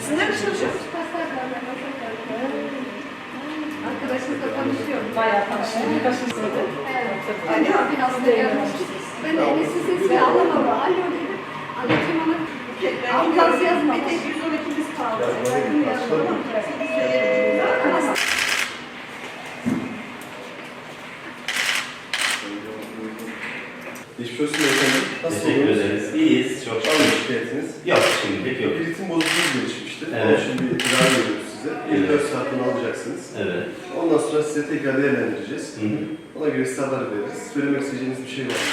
Sizinle mi çalışıyorsunuz? Arkadaşımızla tanışıyorum. Bayağı tanıştım. Başımızdaydı. Evet. Alo, finansla görmüştünüz. Ben de siz ve anlamama. Alo dedim. Anlatayım ona. Ambulans yazmamış. Bir tek 112'miz kaldı. Yakın yazmamış. Olsun efendim. Nasıl Teşekkür ederiz. İyiyiz. Çok Var mı şikayetiniz? Yok şimdilik yok. Bir ritim bozukluğu gelişmişti. Evet. İçin bir tedavi veriyoruz size. 24 Evet. saatten alacaksınız. Evet. Ondan sonra size tekrar değerlendireceğiz. Hı hı. Ona göre size haber veririz. Söylemek isteyeceğiniz bir şey var mı?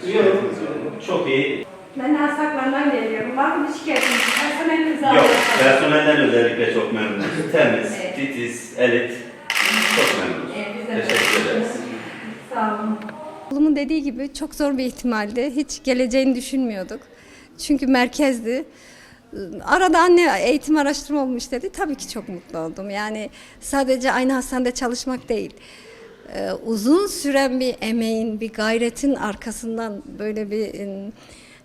size? Yok. Şikayetiniz var mı? Çok iyi. Ben Asaklar'dan geliyorum. Var mı bir şikayetiniz? Personelinizi Yok. alıyorsunuz. Personelden özellikle çok memnunuz. Temiz, Evet. titiz, elit. Çok memnunuz. Evet, biz de Teşekkür ederiz. Sağ olun. Oğlumun dediği gibi çok zor bir ihtimaldi. Hiç geleceğini düşünmüyorduk. Çünkü merkezdi. Arada anne eğitim araştırma olmuş dedi. Tabii ki çok mutlu oldum. Yani sadece aynı hastanede çalışmak değil. Ee, uzun süren bir emeğin, bir gayretin arkasından böyle bir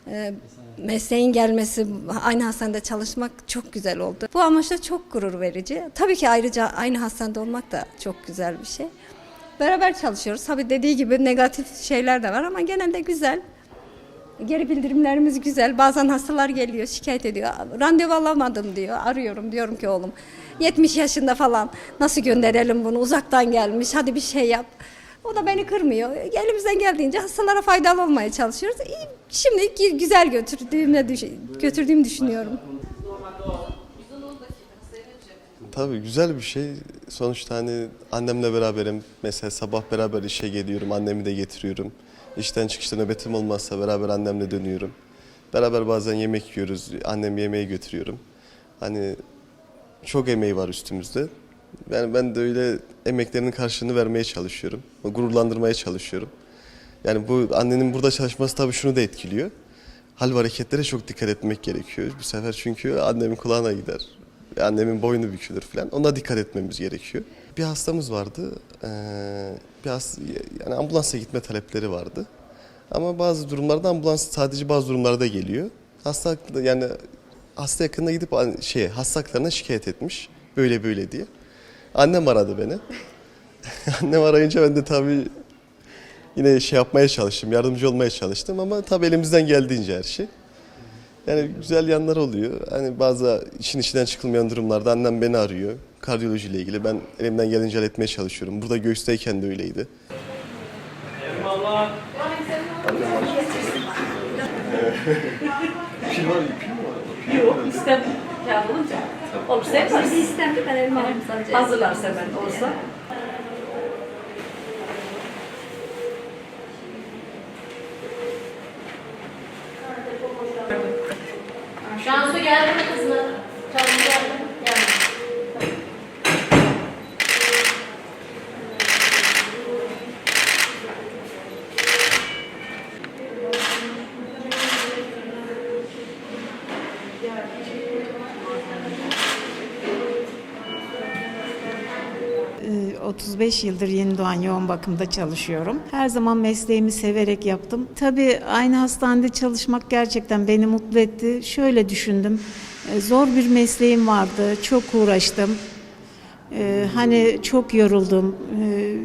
e, mesleğin gelmesi, aynı hastanede çalışmak çok güzel oldu. Bu amaçla çok gurur verici. Tabii ki ayrıca aynı hastanede olmak da çok güzel bir şey. Beraber çalışıyoruz. Tabii dediği gibi negatif şeyler de var ama genelde güzel. Geri bildirimlerimiz güzel. Bazen hastalar geliyor, şikayet ediyor. Randevu alamadım diyor. Arıyorum diyorum ki oğlum 70 yaşında falan nasıl gönderelim bunu uzaktan gelmiş hadi bir şey yap. O da beni kırmıyor. Elimizden geldiğince hastalara faydalı olmaya çalışıyoruz. Şimdi güzel götürdüğümü, götürdüğümü düşünüyorum. Tabii güzel bir şey. Sonuçta hani annemle beraberim. Mesela sabah beraber işe geliyorum. Annemi de getiriyorum. İşten çıkışta nöbetim olmazsa beraber annemle dönüyorum. Beraber bazen yemek yiyoruz. Annem yemeği götürüyorum. Hani çok emeği var üstümüzde. Yani ben de öyle emeklerinin karşılığını vermeye çalışıyorum. Gururlandırmaya çalışıyorum. Yani bu annenin burada çalışması tabii şunu da etkiliyor. Hal ve hareketlere çok dikkat etmek gerekiyor. Bu sefer çünkü annemin kulağına gider. Annemin boynu bükülür falan. Ona dikkat etmemiz gerekiyor. Bir hastamız vardı. Ee, bir has, yani ambulansa gitme talepleri vardı. Ama bazı durumlarda ambulans sadece bazı durumlarda geliyor. Hasta yani hasta yakınına gidip şey hasta şikayet etmiş. Böyle böyle diye. Annem aradı beni. Annem arayınca ben de tabii yine şey yapmaya çalıştım, yardımcı olmaya çalıştım ama tabii elimizden geldiğince her şey. Yani güzel yanları oluyor. Hani bazı işin içinden çıkılmayan durumlarda annem beni arıyor. Kardiyolojiyle ilgili ben elimden gelince halletmeye çalışıyorum. Burada göğüsteyken de öyleydi. Yok, istem kağıt olunca. Olursa yaparız. Bizi istendi ben elime aldım sadece. Hazırlarsa ben olsa. Thank you. 35 yıldır yeni doğan yoğun bakımda çalışıyorum. Her zaman mesleğimi severek yaptım. Tabii aynı hastanede çalışmak gerçekten beni mutlu etti. Şöyle düşündüm. e, Zor bir mesleğim vardı. Çok uğraştım. Ee, Hani çok yoruldum. Ee,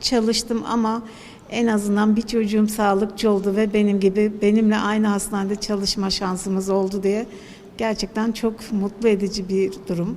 Çalıştım ama en azından bir çocuğum sağlıkçı oldu ve benim gibi benimle aynı hastanede çalışma şansımız oldu diye gerçekten çok mutlu edici bir durum.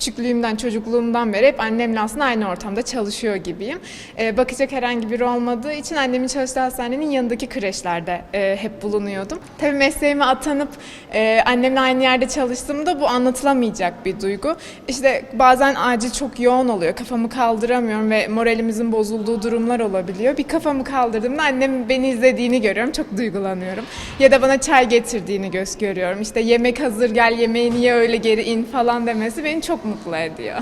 Küçüklüğümden, çocukluğumdan beri hep annemle aslında aynı ortamda çalışıyor gibiyim. Ee, bakacak herhangi biri olmadığı için annemin çalıştığı hastanenin yanındaki kreşlerde e, hep bulunuyordum. Tabii mesleğime atanıp e, annemle aynı yerde çalıştığımda bu anlatılamayacak bir duygu. İşte bazen acil çok yoğun oluyor, kafamı kaldıramıyorum ve moralimizin bozulduğu durumlar olabiliyor. Bir kafamı kaldırdığımda annem beni izlediğini görüyorum, çok duygulanıyorum. Ya da bana çay getirdiğini göz görüyorum. İşte yemek hazır gel yemeğini ye öyle geri in falan demesi beni çok mutlu ediyor.